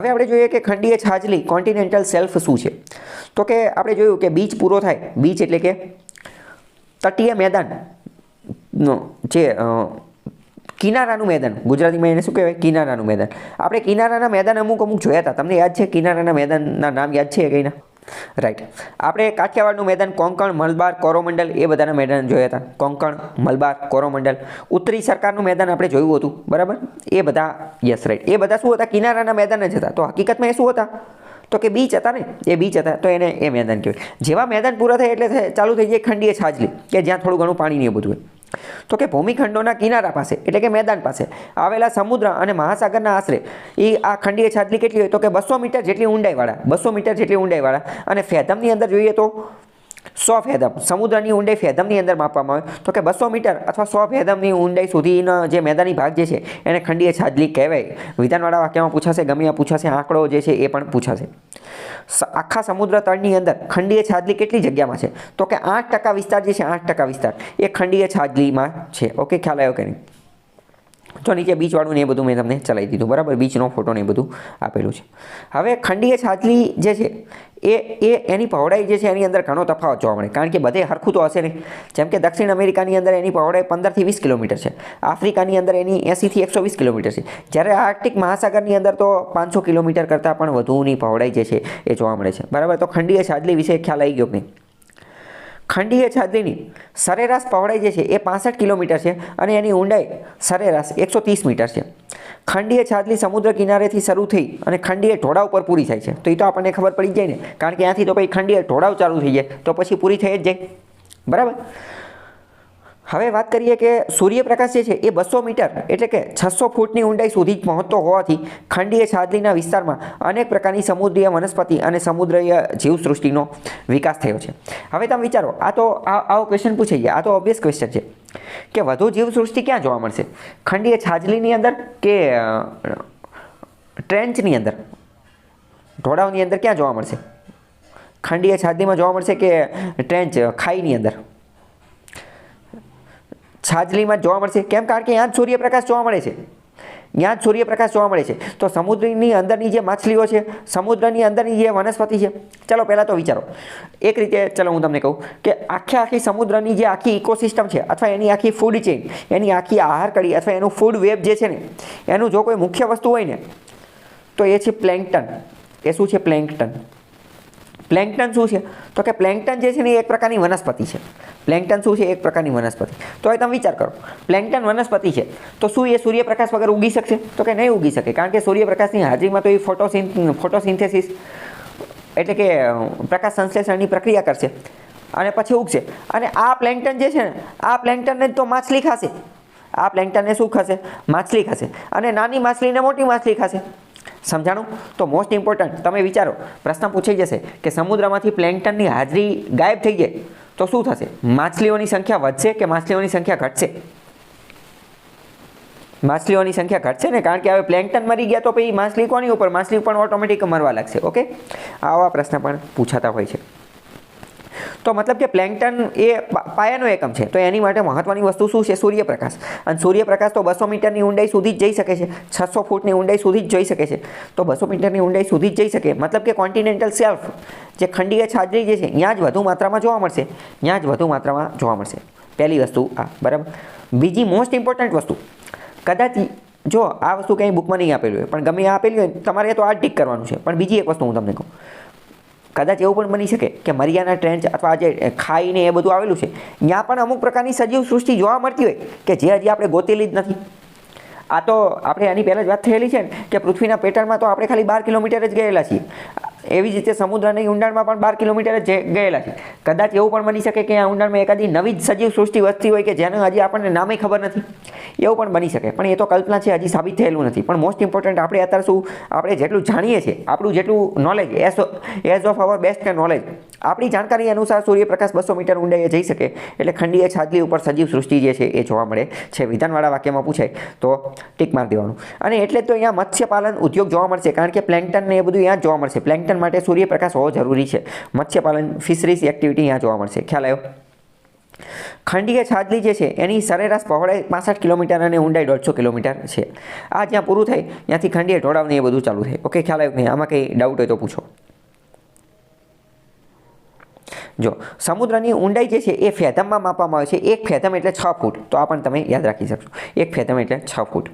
હવે આપણે જોઈએ કે ખંડીય છાજલી કોન્ટિનેન્ટલ સેલ્ફ શું છે? તો કે આપણે જોયું કે બીચ પૂરો થાય, બીચ એટલે કે તટીય મેદાન, નો, જે કિનારાનું મેદાન, ગુજરાતીમાં એને શું કહેવાય? કિનારાનું મેદાન. આપણે કિનારાના મેદાન અમુક અમુક જોયા હતા. તમને યાદ છે કિનારાના મેદાનના નામ યાદ છે કંઈના? રાઈટ આપણે કાઠિયાવાડનું મેદાન કોંકણ, મલબાર, કોરોમંડલ એ બધાના મેદાન જોયા હતા. કોંકણ, મલબાર, કોરોમંડલ. ઉત્તરી સરકારનું મેદાન આપણે જોયું હતું. બરાબર? એ બધા યસ રાઈટ એ બધા શું હતા? કિનારાના મેદાન જ હતા. તો હકીકતમાં એ શું હતા? તો કે બીચ હતા ને? એ બીચ હતા. તો એને એ મેદાન કહેવાય. જેવા મેદાન પૂરા થાય એટલે ચાલુ થઈ જાય ખંડીય છાજલી, કે જ્યાં થોડું ઘણું પાણી નહીં બધું હોય. તો કે ભૂમિખંડોના કિનારા પાસે, એટલે કે મેદાન પાસે, આવેલા સમુદ્ર અને મહાસાગરના આશરે એ આ ખંડીય છાજલી કેટલી હોય તો કે બસો મીટર જેટલી ઊંડાઈવાળા બસો મીટર જેટલી ઊંડાઈવાળા, અને ફેધમની અંદર જોઈએ તો સો ફેદમ, સમુદ્રની ઊંડાઈ ફેદમની અંદર માપવામાં આવે. તો કે બસો મીટર અથવા સો ફેદમની ઊંડાઈ સુધીનો જે મેદાની ભાગ જે છે, એને ખંડીય છાજલી કહેવાય. વિધાનવાળા વાક્યમાં પૂછાશે ગમે આ પૂછાશે, આંકડો જે છે એ પણ પૂછાશે. આખા સમુદ્ર તળની અંદર ખંડીય છાજલી કેટલી જગ્યામાં છે? તો કે આઠ ટકા વિસ્તાર જે છે, આઠ ટકા વિસ્તાર. એ ખંડીય છાજલીમાં છે. ઓકે, ખ્યાલ આવ્યો કે નહીં? જો નીચે બીચવાળું ને એ બધું મેં તમને ચલાવી દીધું, બરાબર? બીચનો ફોટો ને એ બધું આપેલું છે. હવે ખંડીય છાજલી જે છે, એ એ, એની પહોળાઈ જે છે, એની અંદર ઘણો તફાવત જોવા મળે. કારણ કે બધે હરખું તો હશે નહીં જેમ કે દક્ષિણ અમેરિકાની અંદર એની પહોળાઈ પંદરથી વીસ કિલોમીટર છે. આફ્રિકાની અંદર એની એંસીથી એકસો વીસ કિલોમીટર છે. જ્યારે આર્કટિક મહાસાગરની અંદર તો પાંચસો કિલોમીટર કરતાં પણ વધુની પહોળાઈ જે છે, એ જોવા મળે છે. બરાબર? તો ખંડીય છાજલી વિશે ખ્યાલ આવી ગયો નહીં? ખંડીય છાતીની સરેરાશ પહોળાઈ જે છે એ પાસઠ કિલોમીટર છે અને એની ઊંડાઈ સરેરાશ એકસો ત્રીસ મીટર છે. ખંડીય છાદલી સમુદ્ર કિનારેથી શરૂ થઈ અને ખંડીય ઢોળાવ પર પૂરી થાય છે. તો એ તો આપણને ખબર પડી જાય ને. કારણ કે ત્યાંથી તો પછી ખંડીય ઢોળાવ ચાલુ થઈ જાય, તો પછી પૂરી થઈ જ જાય. બરાબર? હવે વાત કરીએ કે સૂર્યપ્રકાશ જે છે એ બસો મીટર એટલે કે છસો ફૂટની ઊંડાઈ સુધી પહોંચતો હોવાથી ખંડીય છાજલીના વિસ્તારમાં અનેક પ્રકારની સમુદ્રીય વનસ્પતિ અને સમુદ્રીય જીવસૃષ્ટિનો વિકાસ થયો છે. હવે તમે વિચારો, આ તો આવો ક્વેશ્ચન પૂછાઈ ગયા. આ તો ઓબ્વિયસ ક્વેશ્ચન છે કે વધુ જીવસૃષ્ટિ ક્યાં જોવા મળશે? ખંડીય છાજલીની અંદર કે ટ્રેન્ચની અંદર? ઢોળાવની અંદર ક્યાં જોવા મળશે? ખંડીય છાજલીમાં જોવા મળશે કે ટ્રેન્ચ ખાઈની અંદર? છાજલીમાં જોવા મળશે. કેમ? કારણ કે ત્યાં જ સૂર્યપ્રકાશ જોવા મળે છે. ત્યાં જ સૂર્યપ્રકાશ જોવા મળે છે. તો સમુદ્રની અંદરની જે માછલીઓ છે, સમુદ્રની અંદરની જે વનસ્પતિ છે, ચલો પહેલાં તો વિચારો. એક રીતે ચલો હું તમને કહું કે આખે આખી સમુદ્રની જે આખી ઇકોસિસ્ટમ છે, અથવા એની આખી ફૂડ ચેઇન એની આખી આહાર કડી, અથવા એનું ફૂડ વેબ જે છે ને, એનું જો કોઈ મુખ્ય વસ્તુ હોય ને, તો એ છે પ્લેન્કટન એ શું છે? પ્લેન્કટન પ્લેન્કટન શું છે? તો કે પ્લેન્કટન જે છે ને એ એક પ્રકારની વનસ્પતિ છે. પ્લેન્કટન શું છે? એક પ્રકારની વનસ્પતિ. તો હવે તમે વિચાર કરો પ્લેન્ટન વનસ્પતિ છે, તો શું એ સૂર્યપ્રકાશ વગર ઉગી શકશે? તો કે નહીં ઉગી શકે, કારણ કે સૂર્યપ્રકાશની હાજરીમાં તો એ ફોટોસિન, ફોટોસિન્થેસિસ એટલે કે પ્રકાશ સંશ્લેષણની પ્રક્રિયા કરશે અને પછી ઉગશે. અને આ પ્લેન્ટન જે છે ને, આ પ્લેન્ટનને તો માછલી ખાશે. આ પ્લેન્ટનને શું ખાશે? માછલી ખાશે. અને નાની માછલીને મોટી માછલી ખાશે. સમજાણું? તો મોસ્ટ ઇમ્પોર્ટન્ટ તમે વિચારો, પ્રશ્ન પૂછાઈ જશે કે સમુદ્રમાંથી પ્લેન્ટનની હાજરી ગાયબ થઈ જાય તો શું થશે? માછલીઓની સંખ્યા વધશે કે માછલીઓની સંખ્યા ઘટશે? માછલીઓની સંખ્યા ઘટશે ને? કારણ કે હવે પ્લેન્ટન મરી ગયા તો પછી માછલી કોની ઉપર? માછલી પણ ઓટોમેટિક મરવા લાગશે, ઓકે? આવા પ્રશ્ન પણ પૂછાતા હોય છે. તો મતલબ કે પ્લેન્ટન એ પાયાનો એકમ છે. તો એની માટે મહત્ત્વની વસ્તુ શું છે? સૂર્યપ્રકાશ. અને સૂર્યપ્રકાશ તો બસો મીટરની ઊંડાઈ સુધી જ જઈ શકે છે. છસો ફૂટની ઊંડાઈ સુધી જ જઈ શકે છે. તો બસો મીટરની ઊંડાઈ સુધી જ જઈ શકે. મતલબ કે કોન્ટિનેન્ટલ સેલ્ફ જે ખંડીય છાજરી જે છે ત્યાં જ વધુ માત્રામાં જોવા મળશે. ત્યાં જ વધુ માત્રામાં જોવા મળશે. પહેલી વસ્તુ આ, બરાબર? બીજી મોસ્ટ ઇમ્પોર્ટન્ટ વસ્તુ, કદાચ જો આ વસ્તુ કંઈ બુકમાં નહીં આપેલું હોય, પણ ગમે આપેલી હોય, તમારે તો આ ટીક કરવાનું છે. પણ બીજી એક વસ્તુ હું તમને કહું. કદાચ એવું પણ બની શકે કે મરિયાના ટ્રેન્ચ અથવા જે ખાઈને એ બધું આવેલું છે, ત્યાં પણ અમુક પ્રકારની સજીવ સૃષ્ટિ જોવા મળતી હોય કે જે હજી આપણે ગોતેલી જ નથી. આ તો આપણે આની પહેલાં જ વાત થયેલી છે ને, કે પૃથ્વીના પેટર્નમાં તો આપણે ખાલી બાર કિલોમીટર જ ગયેલા છીએ. એવી જ રીતે સમુદ્રની ઊંડાણમાં પણ બાર કિલોમીટર જ ગયેલા છે. કદાચ એવું પણ બની શકે કે આ ઊંડાણમાં એકાદી નવી જ સજીવ સૃષ્ટિ વસ્તી હોય કે જેનું હજી આપણને નામે ખબર નથી. એવું પણ બની શકે. પણ એ તો કલ્પના છે, હજી સાબિત થયેલું નથી. પણ મોસ્ટ ઇમ્પોર્ટન્ટ આપણે અત્યારે શું, આપણે જેટલું જાણીએ છીએ, આપણું જેટલું knowledge as as of our best knowledge આપણી જાણકારી અનુસાર સૂર્યપ્રકાશ બસો મીટર ઊંડાઈએ જઈ શકે. એટલે ખંડીય છાજલી ઉપર સજીવ સૃષ્ટિ જે છે, એ જોવા મળે છે. વિધાનવાળા વાક્યમાં પૂછાય, તો ટીક મારી દેવાનું. અને એટલે તો અહીંયા મત્સ્યપાલન ઉદ્યોગ જોવા મળશે, કારણ કે પ્લેન્ટન ને એ બધું અહીંયા જોવા મળશે. પ્લેન્ટન માટે સૂર્યપ્રકાશ હોવો જરૂરી છે. મત્સ્યપાલન ફિશરીઝ એક્ટિવિટી અહીંયા જોવા મળશે. ખ્યાલ આવ્યો? ખંડીય છાજલી જે છે, એની સરેરાશ પહોળાઈ પાસઠ કિલોમીટર અને ઊંડાઈ દોઢસો કિલોમીટર છે. આ જ્યાં પૂરું થાય, ત્યાંથી ખંડીય ઢોળાવને એ બધું ચાલુ થાય. ઓકે, ખ્યાલ આવ્યો નહીં? આમાં કંઈ ડાઉટ હોય તો પૂછો. જો, સમુદ્રની ઊંડાઈ જે છે, એ ફેથમમાં માપવામાં આવે છે. એક ફેથમ એટલે છ ફૂટ. તો આ પણ તમે યાદ રાખી શકશો. એક ફેથમ એટલે છ ફૂટ.